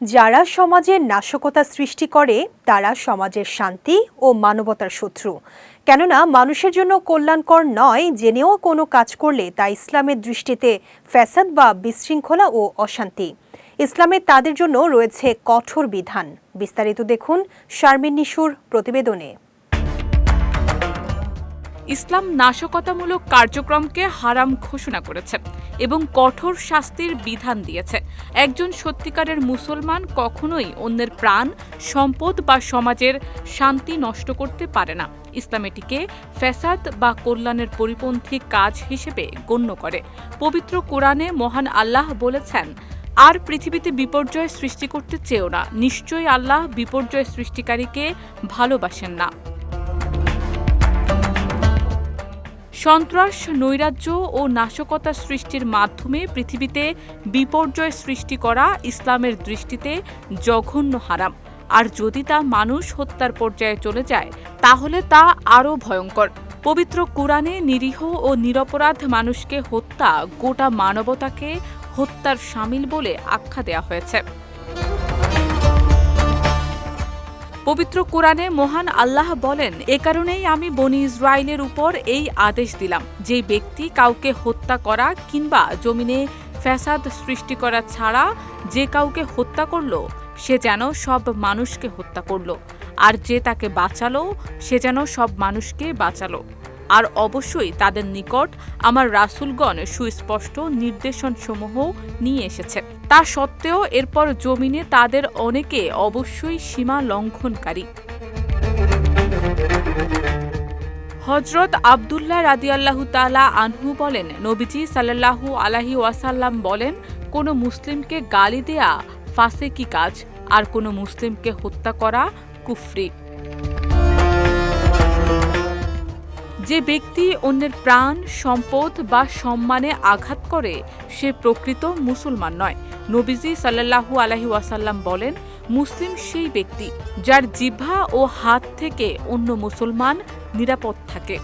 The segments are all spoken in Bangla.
যারা সমাজের নাশকতা সৃষ্টি করে, তারা সমাজের শান্তি ও মানবতার শত্রু। কেননা, মানুষের জন্য কল্যাণকর নয়, জেনেও কোনো কাজ করলে তা ইসলামের দৃষ্টিতে ফ্যাসাদ বা বিশৃঙ্খলা ও অশান্তি। ইসলামে তাদের জন্য রয়েছে কঠোর বিধান। বিস্তারিত দেখুন শারমিন নিশুর প্রতিবেদনে। ইসলাম নাশকতামূলক কার্যক্রমকে হারাম ঘোষণা করেছে এবং কঠোর শাস্তির বিধান দিয়েছে। একজন সত্যিকারের মুসলমান কখনোই অন্যের প্রাণ, সম্পদ বা সমাজের শান্তি নষ্ট করতে পারে না। ইসলাম এটিকে ফ্যাসাদ বা কল্যাণের পরিপন্থী কাজ হিসেবে গণ্য করে। পবিত্র কোরআনে মহান আল্লাহ বলেছেন, আর পৃথিবীতে বিপর্যয় সৃষ্টি করতে চেয়েও না। নিশ্চয়ই আল্লাহ বিপর্যয় সৃষ্টিকারীকে ভালোবাসেন না। সন্ত্রাস, নৈরাজ্য ও নাশকতা সৃষ্টির মাধ্যমে পৃথিবীতে বিপর্যয় সৃষ্টি করা ইসলামের দৃষ্টিতে জঘন্য হারাম। আর যদি তা মানুষ হত্যার পর্যায়ে চলে যায়, তাহলে তা আরও ভয়ঙ্কর। পবিত্র কোরআনে নিরীহ ও নিরপরাধ মানুষকে হত্যা গোটা মানবতাকে হত্যার সামিল বলে আখ্যা দেওয়া হয়েছে। পবিত্র কোরআনে মহান আল্লাহ বলেন, এ কারণেই আমি বনি ইসরায়েলের উপর এই আদেশ দিলাম। যে ব্যক্তি কাউকে হত্যা করা কিংবা জমিনে ফ্যাসাদ সৃষ্টি করা ছাড়া যে কাউকে হত্যা করল, সে যেন সব মানুষকে হত্যা করল। আর যে তাকে বাঁচালো, সে যেন সব মানুষকে বাঁচালো। আর অবশ্যই তাদের নিকট আমার রাসুলগণ সুস্পষ্ট নির্দেশনসমূহ নিয়ে এসেছে। তা সত্ত্বেও এরপর জমিনে তাদের অনেকে অবশ্যই সীমা লঙ্ঘনকারী। হজরত আবদুল্লাহ রাদিয়াল্লাহু তালা আনহু বলেন, নবীজি সাল্লাল্লাহু আলাহি ওয়াসাল্লাম বলেন, কোনো মুসলিমকে গালি দেয়া ফাঁসে কি কাজ? আর কোনো মুসলিমকে হত্যা করা কুফরি। যে ব্যক্তি অন্যের প্রাণ, সম্পদ বা সম্মানে আঘাত করে, সে প্রকৃত মুসলমান নয়। নবীজি সাল্লাল্লাহু আলাহি ওয়াসাল্লাম বলেন, মুসলিম সেই ব্যক্তি যার জিভা ও হাত থেকে অন্য মুসলমান নিরাপদ থাকে।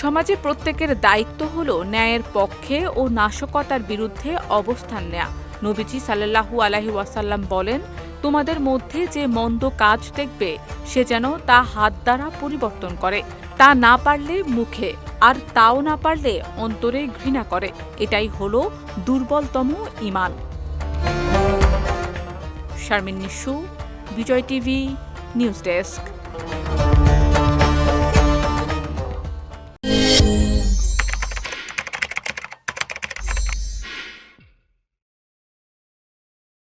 সমাজে প্রত্যেকের দায়িত্ব হল ন্যায়ের পক্ষে ও নাশকতার বিরুদ্ধে অবস্থান নেয়া। নবীজি সাল্লাল্লাহু আলাহি ওয়াসাল্লাম বলেন তোমাদের মধ্যে যে মন্দ কাজ দেখবে, সে যেন তা হাত দ্বারা পরিবর্তন করে। তা না পারলে মুখে, আর তাও না পারলে অন্তরে ঘৃণা করে। এটাই হলো দুর্বলতম ইমান Sharmin Nishu, Bijoy TV, news desk.